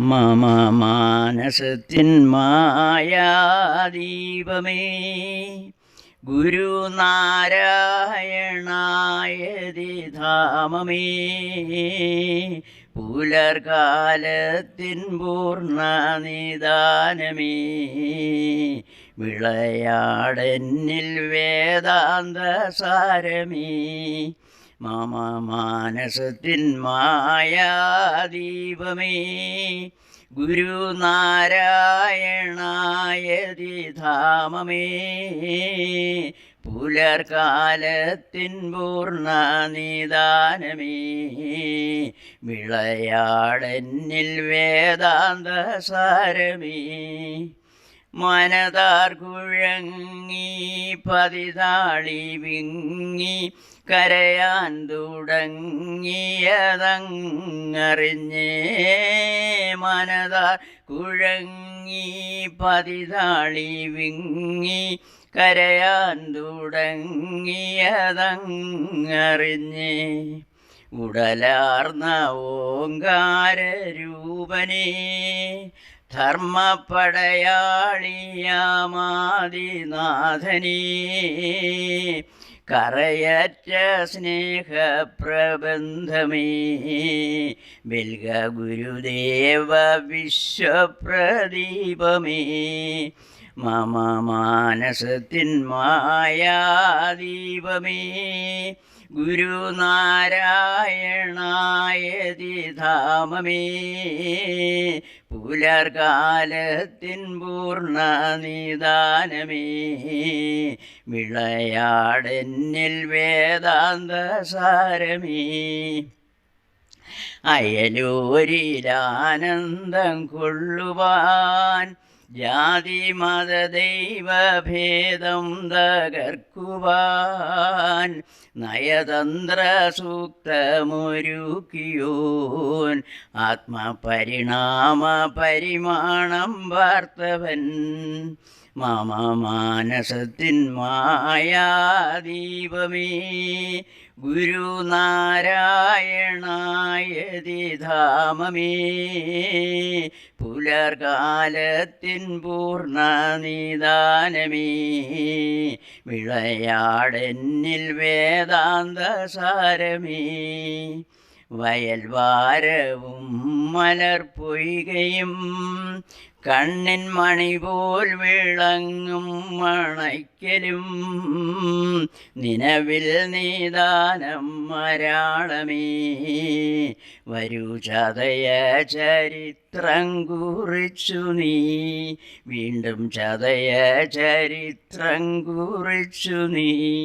മമ മാനസത്തിൻ മായാദീപമേ. ഗുരുനാരായണായതി ധാമമേ. പുലർകാലത്തിൻ പൂർണ നിദാനമേ. വിളയാടെന്നിൽ വേദാന്ത സാരമേ മമ മാനസത്തിൻ മായാദീപമേ. ഗുരുനാരായണായതി ധാമമേ. പുലർകാലത്തിൻ പൂർണ നിദാനമേ. വിളയാടെന്നിൽ വേദാന്ത സാരമേ മനതാർ കുഴങ്ങി പതിതാളി വിങ്ങി കരയാൻ തുടങ്ങിയതങ്ങറിഞ്ഞേ. മനതാർ കുഴങ്ങി പതിതാളി വിങ്ങി കരയാൻ തുടങ്ങിയതങ്ങറിഞ്ഞേ. ഉടലാർന്ന ഓങ്കാരരൂപനേ ധർമ്മപ്പടയാളിയാമാദിനാഥനേ കറയറ്റ സ്നേഹപ്രബന്ധമേ. ബിൽഗ ഗുരുദേവ വിശ്വപ്രദീപമേ. മമ മാനസത്തിൻ മായാദീപമേ. ഗുരുനാരായണായതി ധാമമേ പുലർകാലത്തിൻ പൂർണ നിദാനമേ വിളയാടെന്നിൽ വേദാന്ത സാരമേ അയലൂരിലാനന്ദം കൊള്ളുവാൻ ജാതി മത ദൈവഭേദം തകർക്കുവാൻ നയതന്ത്ര സൂക്തമൊരുക്കിയോൻ ആത്മപരിണാമ പരിമാണം വാർത്തവൻ മമ മാനസത്തിൻ മായാദീപമേ. ഗുരുനാരായണായതി ധാമമേ പുലർകാലത്തിൻ പൂർണ നിദാനമേ വിളയാടെന്നിൽ വേദാന്ത സാരമേ വയൽവാരവും മലർപ്പൊയ്കയും കണ്ണിൻ മണി പോൽ വിളങ്ങും മണയ്ക്കലും. നിലവിൽ നീദാനം മരാളമേ വരൂ ചതയ ചരിത്രം കുറിച്ചു നീ. വീണ്ടും ചതയ ചരിത്രം കുറിച്ചു നീ.